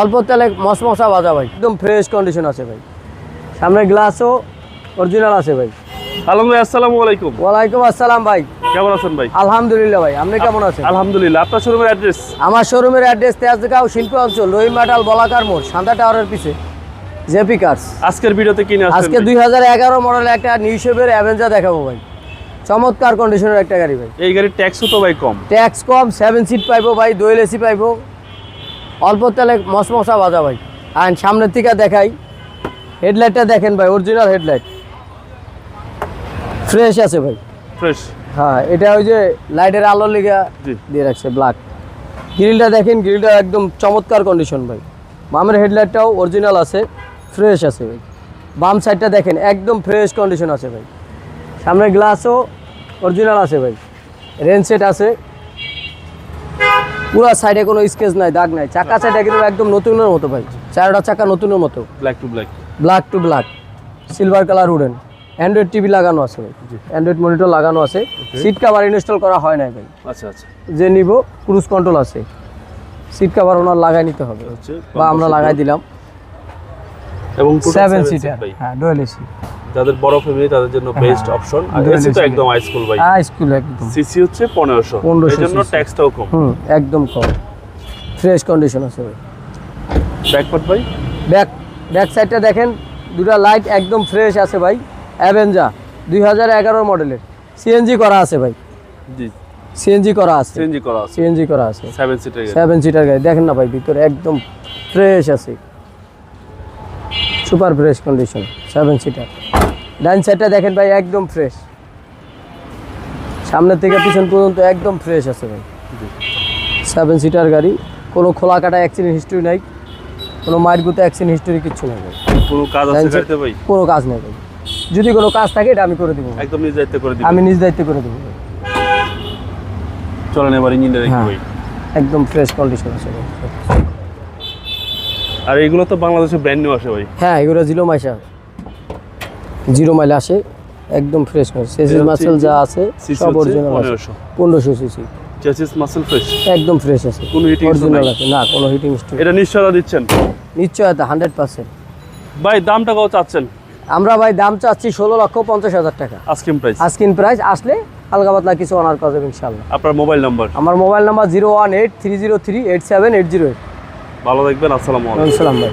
অল্প তেলে মশমশা ভাজা ভাই। একদম ফ্রেশ কন্ডিশন আছে ভাই। সামনে গ্লাসও অরিজিনাল আছে ভাই। আলম ভাই আসসালামু আলাইকুম। ওয়ালাইকুম আসসালাম ভাই। কেমন আছেন ভাই? আলহামদুলিল্লাহ ভাই আপনি কেমন আছেন? আলহামদুলিল্লাহ আপনার শোরুমের অ্যাড্রেস আমার শোরুমের অ্যাড্রেস তেজগাঁও শিল্প অঞ্চল রহিমাটাল বলাকার মোড় সান্দা টাওয়ারের পিছে জেপি কার্স আজকের ভিডিওতে কিনে আসছেন আজকে দুই হাজার এগারো মডেলের একটা নিউ শেপের অ্যাভেঞ্জার দেখাবো ভাই। চমৎকার কন্ডিশনের একটা গাড়ি ভাই। এই গাড়ির ট্যাক্সও তো ভাই কম? ট্যাক্স কম সেভেন সিট পাইবো ভাই দোয়েল এসি পাইবো। অল্প তেলে মশমশা বাজা ভাই। আর সামনের থেকে দেখাই। হেডলাইটটা দেখেন ভাই অরিজিনাল হেডলাইট ফ্রেশ আছে ভাই। ফ্রেশ হ্যাঁ এটা ওই যে লাইটের আলো লিগা দিয়ে রাখছে ব্ল্যাক গ্রিলটা দেখেন গ্রিলটা একদম চমৎকার কন্ডিশন ভাই। বামের হেডলাইটটাও অরিজিনাল আছে ফ্রেশ আছে ভাই। বাম সাইডটা দেখেন একদম ফ্রেশ কন্ডিশন আছে ভাই। সামনের গ্লাসও অরিজিনাল আছে ভাই। রেন সেট আছে। পুরো সাইডে কোনো স্কেচ নাই দাগ নাই। চাকা সাইডে কিন্তু একদম নতুনের মতো ভাই। চারটা চাকা নতুনের মতো। Black to black black to black silver colour wooden android TV লাগানো আছে অ্যান্ড্রয়েড মনিটর লাগানো আছে। সিট কাভার ইনস্টল করা হয় নাই ভাই। আচ্ছা আচ্ছা। যে নিব ক্রুজ কন্ট্রোল আছে। সিট কাভার ওনার লাগাই নিতে হবে। বা আমরা লাগাই দিলাম। এবং সেভেন সিটার হ্যাঁ ডুয়েল এসি যাদের বড় ফ্যামিলি তাদের জন্য বেস্ট অপশন আর এসি তো একদম হাই স্কুল ভাই। হ্যাঁ স্কুল একদম। সিসি হচ্ছে 1500 1500 এর জন্য ট্যাক্সটাও কম। হুম একদম কম। ফ্রেশ কন্ডিশন আছে ভাই। ব্যাকপার্ট ভাই? ব্যাক ব্যাক সাইডটা দেখেন দুটা লাইট একদম ফ্রেশ আছে ভাই। অ্যাভেঞ্জা দুই হাজার এগারো মডেলের সিএনজি করা আছে ভাই। জি। সিএনজি করা আছে। চেঞ্জই করা আছে। সিএনজি করা আছে। 7 সিটার গাড়ি। সেভেন সিটার গাড়ি। দেখেন না ভাই ভিতরে একদম ফ্রেশ আছে। Super fresh condition seven seater ডাইন সাইডটা দেখেন ভাই একদম ফ্রেশ সামনের থেকে পিছন পর্যন্ত একদম ফ্রেশ আছে ভাই। সেভেন সিটার গাড়ি কোনো খোলা কাটা অ্যাক্সিডেন্ট হিস্ট্রি নাই কোনো মায়ের গুতে অ্যাক্সিডেন্ট হিস্ট্রি কিচ্ছু নাই ভাই। কোনো কাজ আছে গাড়িতে ভাই? কোনো কাজ নেই ভাই। যদি কোনো কাজ থাকে এটা আমি করে দেবো। একদম নিজ দায়িত্ব করে দিবেন। আমি নিজ দায়িত্বে করে দেবো। চলেন এবার ইঞ্জিনটা দেখি হ্যাঁ। ভাই। একদম ফ্রেশ কন্ডিশন আছে আর এগুলো তো বাংলাদেশে ব্র্যান্ড নিউ আসে ভাই। হ্যাঁ এগুলো জিরো মাইসা জিরো মাইল আসে একদম ফ্রেশ এটা হচ্ছে মাসেল যা আছে সব অরিজিনাল আছে। 1500 পনেরোশো সিসি চেসিস মাসেল ফ্রেশ একদম ফ্রেশ আছে। কোনো হিটিং অরিজিনাল আছে। না কোনো হিটিং স্টোর এটা নিশ্চয়তা দিচ্ছেন? নিশ্চয়তা হান্ড্রেড পার্সেন্ট ভাই দামটা কত চাচ্ছেন? আমরা ভাই দাম চাচ্ছি ষোলো লক্ষ পঞ্চাশ হাজার টাকা। আস্কিং প্রাইস আস্কিন প্রাইস আসলে হালকা পাতলা কিছু অনার করা যাবে ইনশাল্লাহ আপনার মোবাইল নাম্বার আমার mobile number zero one eight three zero three eight seven eight zero eight ভালো থাকবেন আসসালামু আলাইকুম। ভাই।